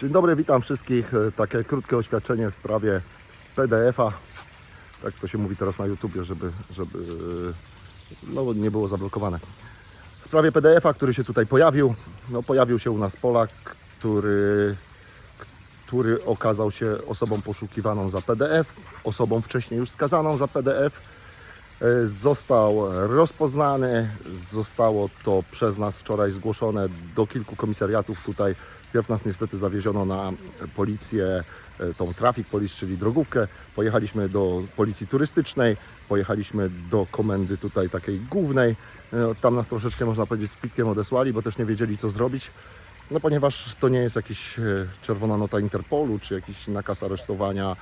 Dzień dobry, witam wszystkich. E, Takie krótkie oświadczenie w sprawie PDF-a. Tak to się mówi teraz na YouTubie, żeby, żeby e, no, nie było zablokowane. W sprawie PDF-a, który się tutaj pojawił. No, pojawił się u nas Polak, który, który okazał się osobą poszukiwaną za PDF, osobą wcześniej już skazaną za PDF. E, Został rozpoznany, zostało to przez nas wczoraj zgłoszone do kilku komisariatów tutaj. Pierw nas niestety zawieziono na policję, e, tą trafik police, czyli drogówkę. Pojechaliśmy do policji turystycznej, pojechaliśmy do komendy tutaj takiej głównej. E, Tam nas troszeczkę, można powiedzieć, z kwitkiem odesłali, bo też nie wiedzieli co zrobić. No ponieważ to nie jest jakiś e, czerwona nota Interpolu, czy jakiś nakaz aresztowania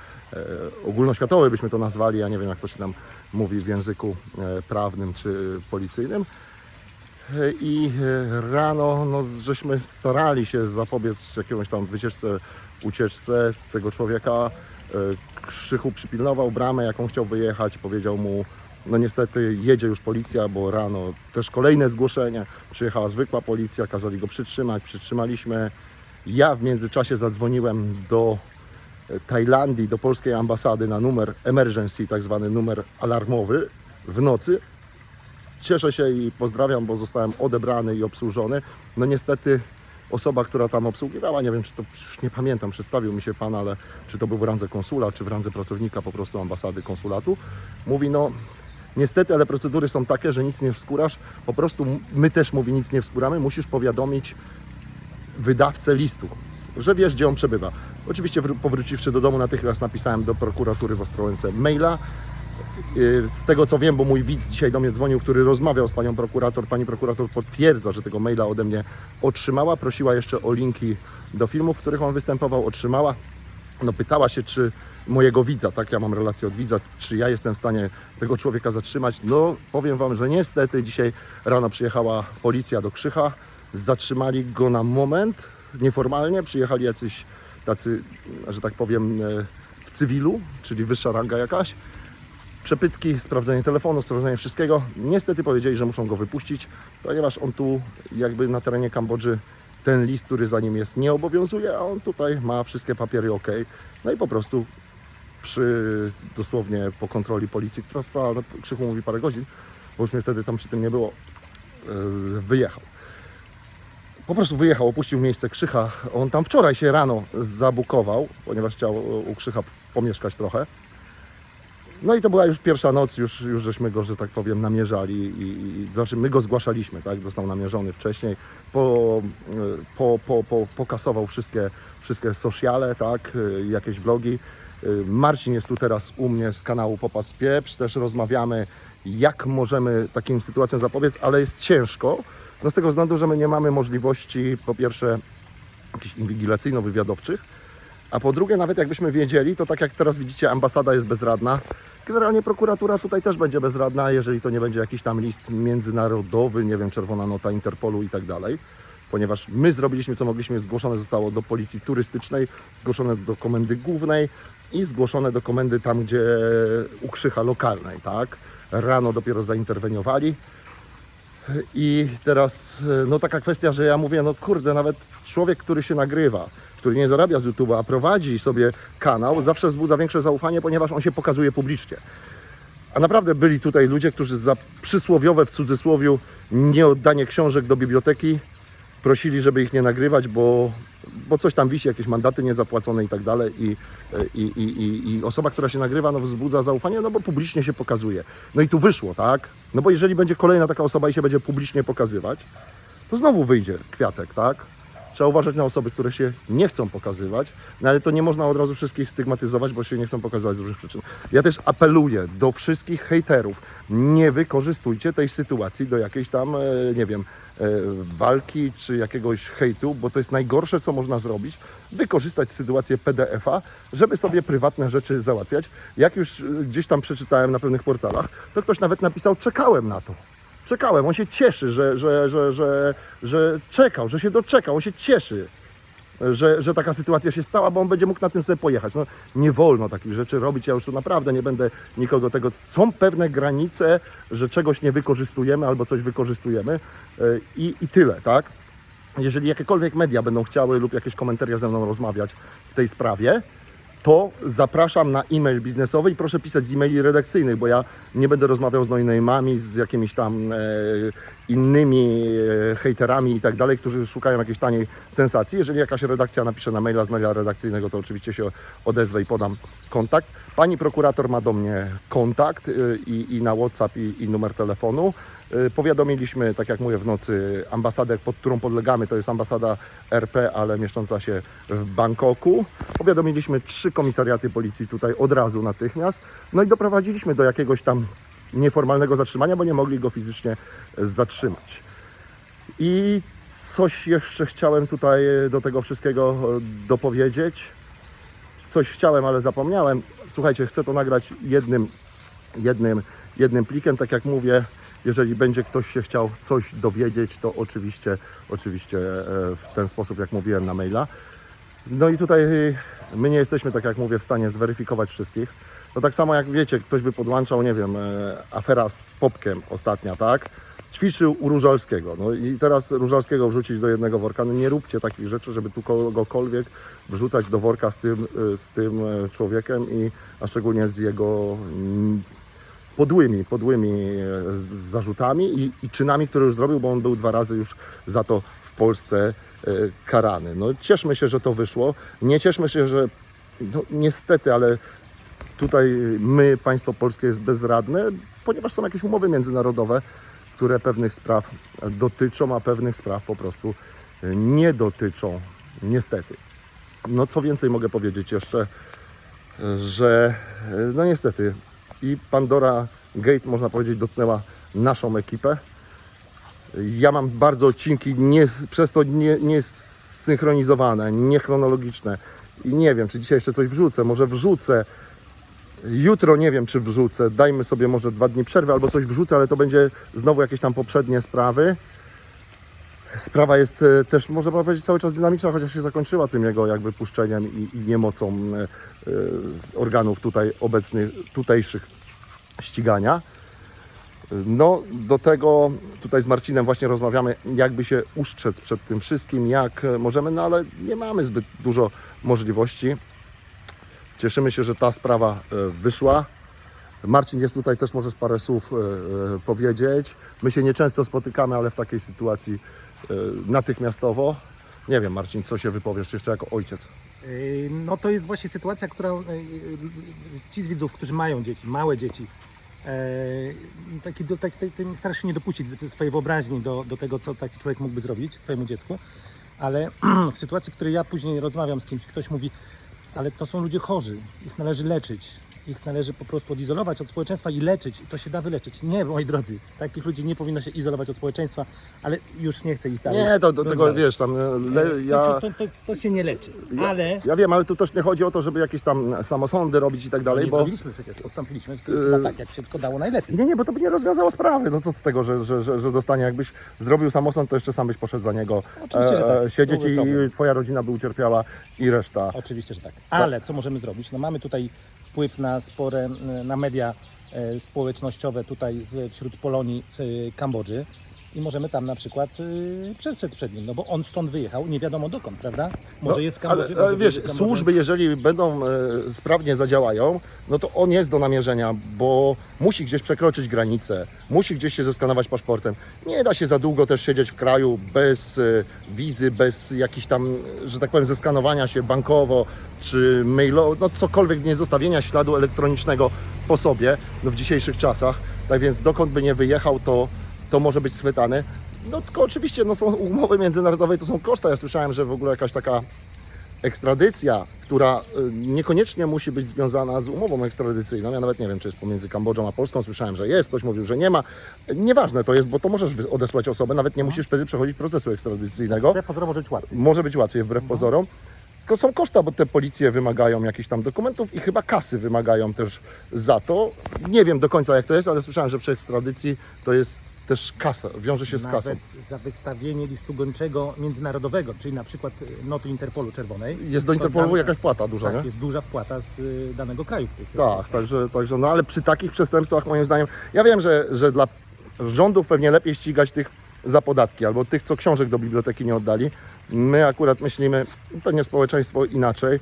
ogólnoświatowy byśmy to nazwali, ja nie wiem jak to się tam mówi w języku prawnym czy policyjnym. I e, rano no, żeśmy starali się zapobiec jakiemuś tam wycieczce, ucieczce tego człowieka. E, Krzychu przypilnował bramę, jaką chciał wyjechać, powiedział mu, no niestety jedzie już policja, bo rano też kolejne zgłoszenie. Przyjechała zwykła policja, kazali go przytrzymać, przytrzymaliśmy. Ja w międzyczasie zadzwoniłem do e, Tajlandii, do polskiej ambasady na numer emergency, tak zwany numer alarmowy w nocy. Cieszę się i pozdrawiam, bo zostałem odebrany i obsłużony. No niestety osoba, która tam obsługiwała, nie wiem czy to już nie pamiętam, przedstawił mi się pan, ale czy to był w randze konsula, czy w randze pracownika po prostu ambasady konsulatu, mówi no niestety, ale procedury są takie, że nic nie wskórasz, po prostu my też mówi nic nie wskóramy, musisz powiadomić wydawcę listu, że wiesz, gdzie on przebywa. Oczywiście wró- powróciwszy do domu, natychmiast napisałem do prokuratury w Ostrołęce maila. Yy, Z tego co wiem, bo mój widz dzisiaj do mnie dzwonił, który rozmawiał z panią prokurator, pani prokurator potwierdza, że tego maila ode mnie otrzymała. Prosiła jeszcze o linki do filmów, w których on występował, otrzymała. No pytała się, czy mojego widza, tak ja mam relację od widza, czy ja jestem w stanie tego człowieka zatrzymać. No powiem wam, że niestety dzisiaj rano przyjechała policja do Krzycha, zatrzymali go na moment, nieformalnie, przyjechali jacyś tacy, że tak powiem, e, w cywilu, czyli wyższa ranga jakaś. Przepytki, sprawdzenie telefonu, sprawdzenie wszystkiego. Niestety powiedzieli, że muszą go wypuścić, ponieważ on tu jakby na terenie Kambodży ten list, który za nim jest, nie obowiązuje, a on tutaj ma wszystkie papiery ok. No i po prostu przy dosłownie po kontroli policji, która trwała, no, Krzychu mówi parę godzin, bo już mnie wtedy tam przy tym nie było, e, wyjechał. Po prostu wyjechał, opuścił miejsce Krzycha. On tam wczoraj się rano zabukował, ponieważ chciał u Krzycha pomieszkać trochę. No i to była już pierwsza noc, już, już żeśmy go, że tak powiem, namierzali i, i znaczy my go zgłaszaliśmy, tak? Został namierzony wcześniej, po, e, po, po, po, pokasował wszystkie, wszystkie sociale, tak? E, Jakieś vlogi. E, Marcin jest tu teraz u mnie z kanału Popas Pieprz, też rozmawiamy, jak możemy takim sytuacjom zapobiec, ale jest ciężko, no z tego względu, że my nie mamy możliwości, po pierwsze, jakichś inwigilacyjno-wywiadowczych, a po drugie, nawet jakbyśmy wiedzieli, to tak jak teraz widzicie, ambasada jest bezradna. Generalnie prokuratura tutaj też będzie bezradna, jeżeli to nie będzie jakiś tam list międzynarodowy, nie wiem, czerwona nota Interpolu i tak dalej. Ponieważ my zrobiliśmy co mogliśmy, zgłoszone zostało do policji turystycznej, zgłoszone do komendy głównej i zgłoszone do komendy tam, gdzie u Krzycha lokalnej, tak? Rano dopiero zainterweniowali. I teraz, e, no taka kwestia, że ja mówię, no kurde, nawet człowiek, który się nagrywa, który nie zarabia z YouTube'a, a prowadzi sobie kanał, zawsze wzbudza większe zaufanie, ponieważ on się pokazuje publicznie. A naprawdę byli tutaj ludzie, którzy za przysłowiowe w cudzysłowiu nieoddanie książek do biblioteki prosili, żeby ich nie nagrywać, bo, bo coś tam wisi, jakieś mandaty niezapłacone i tak dalej. I, i, i, i, osoba, która się nagrywa, no, wzbudza zaufanie, no bo publicznie się pokazuje. No i tu wyszło, tak? No bo jeżeli będzie kolejna taka osoba i się będzie publicznie pokazywać, to znowu wyjdzie kwiatek, tak? Trzeba uważać na osoby, które się nie chcą pokazywać, no ale to nie można od razu wszystkich stygmatyzować, bo się nie chcą pokazywać z różnych przyczyn. Ja też apeluję do wszystkich hejterów, nie wykorzystujcie tej sytuacji do jakiejś tam, e, nie wiem, e, walki czy jakiegoś hejtu, bo to jest najgorsze, co można zrobić, wykorzystać sytuację PDF-a, żeby sobie prywatne rzeczy załatwiać. Jak już e, gdzieś tam przeczytałem na pewnych portalach, to ktoś nawet napisał, czekałem na to. Czekałem, on się cieszy, że, że, że, że, że czekał, że się doczekał, on się cieszy, że, że taka sytuacja się stała, bo on będzie mógł na tym sobie pojechać. No, nie wolno takich rzeczy robić, ja już tu naprawdę nie będę nikogo tego... Są pewne granice, że czegoś nie wykorzystujemy albo coś wykorzystujemy yy, i, i tyle, tak? jeżeli jakiekolwiek media będą chciały lub jakieś komentaria ze mną rozmawiać w tej sprawie, to zapraszam na e-mail biznesowy i proszę pisać z e-maili redakcyjnych, bo ja nie będę rozmawiał z no-name'ami, z jakimiś tam e, innymi e, hejterami i tak dalej, którzy szukają jakiejś taniej sensacji. Jeżeli jakaś redakcja napisze na maila z maila redakcyjnego, to oczywiście się odezwę i podam kontakt. Pani prokurator ma do mnie kontakt y, i, i na WhatsApp i, i numer telefonu. Y, Powiadomiliśmy, tak jak mówię, w nocy ambasadę, pod którą podlegamy, to jest ambasada RP, ale mieszcząca się w Bangkoku. Powiadomiliśmy trzy komisariaty policji tutaj od razu natychmiast. No i doprowadziliśmy do jakiegoś tam nieformalnego zatrzymania, bo nie mogli go fizycznie zatrzymać. I coś jeszcze chciałem tutaj do tego wszystkiego e, dopowiedzieć. Coś chciałem, ale zapomniałem. Słuchajcie, chcę to nagrać jednym, jednym, jednym plikiem. Tak jak mówię, jeżeli będzie ktoś się chciał coś dowiedzieć, to oczywiście, oczywiście e, w ten sposób, jak mówiłem na maila. No i tutaj my nie jesteśmy, tak jak mówię, w stanie zweryfikować wszystkich. To tak samo jak wiecie, ktoś by podłączał, nie wiem, e, afera z Popkiem ostatnia, tak? Ćwiczył u Różalskiego. No i teraz Różalskiego wrzucić do jednego worka. No nie róbcie takich rzeczy, żeby tu kogokolwiek wrzucać do worka z tym, e, z tym e, człowiekiem i a szczególnie z jego mm, podłymi, podłymi zarzutami i, i czynami, które już zrobił, bo on był dwa razy już za to w Polsce karany. No cieszmy się, że to wyszło. Nie cieszmy się, że no, niestety, ale tutaj my, państwo polskie jest bezradne, ponieważ są jakieś umowy międzynarodowe, które pewnych spraw dotyczą, a pewnych spraw po prostu nie dotyczą. Niestety. No co więcej mogę powiedzieć jeszcze, że no niestety i Pandora Gate można powiedzieć dotknęła naszą ekipę. Ja mam bardzo odcinki nie, przez to nie, nie niechronologiczne i nie wiem, czy dzisiaj jeszcze coś wrzucę, może wrzucę. Jutro nie wiem, czy wrzucę. Dajmy sobie może dwa dni przerwy albo coś wrzucę, ale to będzie znowu jakieś tam poprzednie sprawy. Sprawa jest e, też, można powiedzieć, cały czas dynamiczna, chociaż się zakończyła tym jego jakby puszczeniem i, i niemocą e, e, z organów tutaj obecnych, tutejszych ścigania. No, do tego tutaj z Marcinem właśnie rozmawiamy, jakby się uszczec przed tym wszystkim, jak możemy, no ale nie mamy zbyt dużo możliwości. Cieszymy się, że ta sprawa e, wyszła. Marcin jest tutaj, też możesz parę słów e, e, powiedzieć. My się nieczęsto spotykamy, ale w takiej sytuacji natychmiastowo. Nie wiem, Marcin, co się wypowiesz jeszcze jako ojciec. No to jest właśnie sytuacja, która ci z widzów, którzy mają dzieci, małe dzieci, taki, tak, tak starasz się nie dopuścić do swojej wyobraźni do, do tego, co taki człowiek mógłby zrobić twojemu dziecku, ale w sytuacji, w której ja później rozmawiam z kimś, ktoś mówi, ale to są ludzie chorzy, ich należy leczyć, ich należy po prostu odizolować od społeczeństwa i leczyć, i to się da wyleczyć. Nie, moi drodzy, takich ludzi nie powinno się izolować od społeczeństwa, ale już nie chcę iść dalej. Nie, do, do tego wiesz, tam e, le, ja... to, to, to, to się nie leczy, ale... Ja wiem, ale tu też nie chodzi o to, żeby jakieś tam samosądy robić i tak dalej, nie bo... zrobiliśmy przecież, postąpiliśmy chyba tak, jak się tylko dało najlepiej. Nie, nie, bo to by nie rozwiązało sprawy. No co z tego, że, że, że, że dostanie, jakbyś zrobił samosąd, to jeszcze sam byś poszedł za niego Oczywiście, że tak. siedzieć i twoja rodzina by ucierpiała i reszta. Oczywiście, że tak. Ale co możemy zrobić? No mamy tutaj wpływ na spore, na media e, społecznościowe tutaj wśród Polonii Kambodży i możemy tam na przykład e, przetrzeć przed nim, no bo on stąd wyjechał, nie wiadomo dokąd, prawda? Może No, jest w Kambodży, ale, ale może wiesz, wyjedzie z Kambodży. służby, jeżeli będą e, sprawnie zadziałają, no to on jest do namierzenia, bo musi gdzieś przekroczyć granicę, musi gdzieś się zeskanować paszportem. Nie da się za długo też siedzieć w kraju bez e, wizy, bez jakichś tam, że tak powiem, zeskanowania się bankowo czy mailowo, no cokolwiek, nie zostawienia śladu elektronicznego po sobie no w dzisiejszych czasach. Tak więc dokąd by nie wyjechał, to, to może być schwytany. No tylko oczywiście no, są umowy międzynarodowe, to są koszta. Ja słyszałem, że w ogóle jakaś taka ekstradycja, która y, niekoniecznie musi być związana z umową ekstradycyjną. Ja nawet nie wiem, czy jest pomiędzy Kambodżą a Polską. Słyszałem, że jest, ktoś mówił, że nie ma. Nieważne to jest, bo to możesz odesłać osobę, nawet nie musisz wtedy przechodzić procesu ekstradycyjnego. Wbrew pozorom może być łatwiej. Może być łatwiej wbrew pozorom. Tylko są koszta, bo te policje wymagają jakichś tam dokumentów i chyba kasy wymagają też za to. Nie wiem do końca jak to jest, ale słyszałem, że przy ekstradycji to jest też kasa, wiąże się z kasą. Nawet za wystawienie listu gończego międzynarodowego, czyli na przykład e, noty Interpolu Czerwonej. Jest do to Interpolu jakaś płata duża, Tak, nie? jest duża wpłata z y, danego kraju. w tej sytuacji. Tak, także, także no ale przy takich przestępstwach moim zdaniem, ja wiem, że, że dla rządów pewnie lepiej ścigać tych za podatki, albo tych, co książek do biblioteki nie oddali. My akurat myślimy, pewnie społeczeństwo inaczej,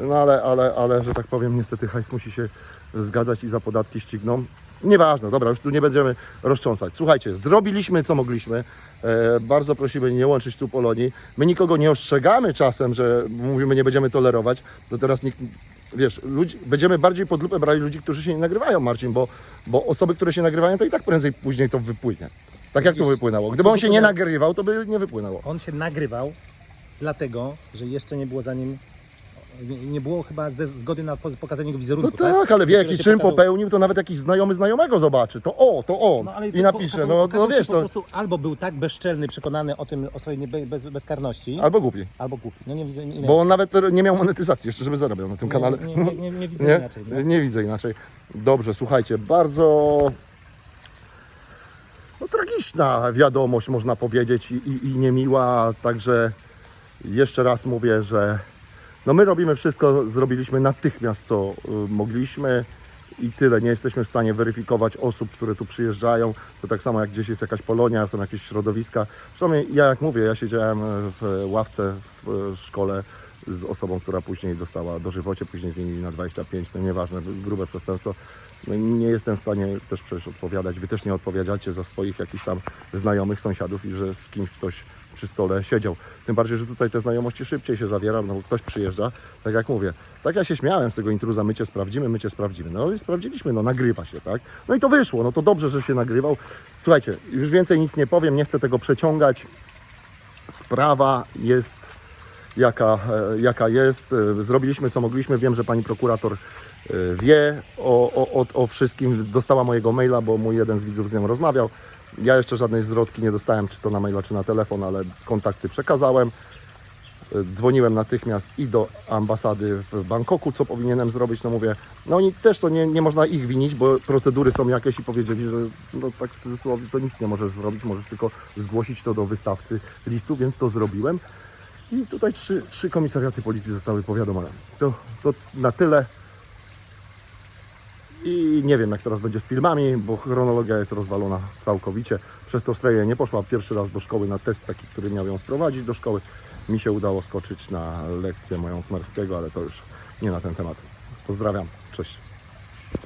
no ale, ale, ale, że tak powiem, niestety hajs musi się zgadzać i za podatki ścigną. Nieważne, dobra, już tu nie będziemy roztrząsać. Słuchajcie, zrobiliśmy co mogliśmy. E, bardzo prosimy nie łączyć tu Polonii. My nikogo nie ostrzegamy czasem, że mówimy nie będziemy tolerować. To teraz nikt, wiesz, ludzi, będziemy bardziej pod lupę brali ludzi, którzy się nie nagrywają, Marcin, bo, bo osoby, które się nagrywają, to i tak prędzej później to wypłynie. Tak jak to Widzisz, wypłynęło. Gdyby on się nie nagrywał, to by nie wypłynęło. On się nagrywał dlatego, że jeszcze nie było za nim, nie, nie było chyba ze zgody na po- pokazanie jego No wizerunku. tak, ale wie, jaki pokazał. popełnił, to nawet jakiś znajomy znajomego zobaczy. To o, to on. No, ale I napisze, po- no, po- no wiesz, po to, prostu albo był tak bezczelny, przekonany o tym, o swojej bez, bezkarności, albo głupi. albo głupi. No nie widzę nie, Bo on nawet nie miał monetyzacji jeszcze, żeby zarabiał na tym kanale. nie, nie, nie, nie widzę Nie, inaczej. No. nie widzę inaczej. Dobrze, słuchajcie, bardzo no, tragiczna wiadomość, można powiedzieć, i, i, i niemiła. Także jeszcze raz mówię, że no my robimy wszystko, zrobiliśmy natychmiast, co y, mogliśmy i tyle. Nie jesteśmy w stanie weryfikować osób, które tu przyjeżdżają. To tak samo jak gdzieś jest jakaś Polonia, są jakieś środowiska. Zresztą ja jak mówię, ja siedziałem w ławce w szkole z osobą, która później dostała dożywocie, później zmienili na 25, no nieważne, grube przestępstwo. No, nie jestem w stanie też przecież odpowiadać. Wy też nie odpowiadacie za swoich jakichś tam znajomych, sąsiadów i że z kimś ktoś przy stole siedział. Tym bardziej, że tutaj te znajomości szybciej się zawiera, no bo ktoś przyjeżdża, tak jak mówię. Tak ja się śmiałem z tego intruza, my cię sprawdzimy, my cię sprawdzimy. No i sprawdziliśmy, no nagrywa się, tak? No i to wyszło, no to dobrze, że się nagrywał. Słuchajcie, już więcej nic nie powiem, nie chcę tego przeciągać. Sprawa jest jaka, e, jaka jest. E, Zrobiliśmy co mogliśmy. Wiem, że pani prokurator e, wie o, o, o, wszystkim. Dostała mojego maila, bo mój jeden z widzów z nią rozmawiał. Ja jeszcze żadnej zwrotki nie dostałem, czy to na maila, czy na telefon, ale kontakty przekazałem. Dzwoniłem natychmiast i do ambasady w Bangkoku, co powinienem zrobić. No mówię, no oni też to nie, nie można ich winić, bo procedury są jakieś i powiedzieli, że no tak w cudzysłowie to nic nie możesz zrobić, możesz tylko zgłosić to do wystawcy listu, więc to zrobiłem. I tutaj trzy, trzy komisariaty policji zostały powiadomione. To, to na tyle. I nie wiem, jak teraz będzie z filmami, bo chronologia jest rozwalona całkowicie. Przez to Streje nie poszła pierwszy raz do szkoły na test taki, który miał ją wprowadzić do szkoły. Mi się udało skoczyć na lekcję moją Kmerskiego, ale to już nie na ten temat. Pozdrawiam, cześć.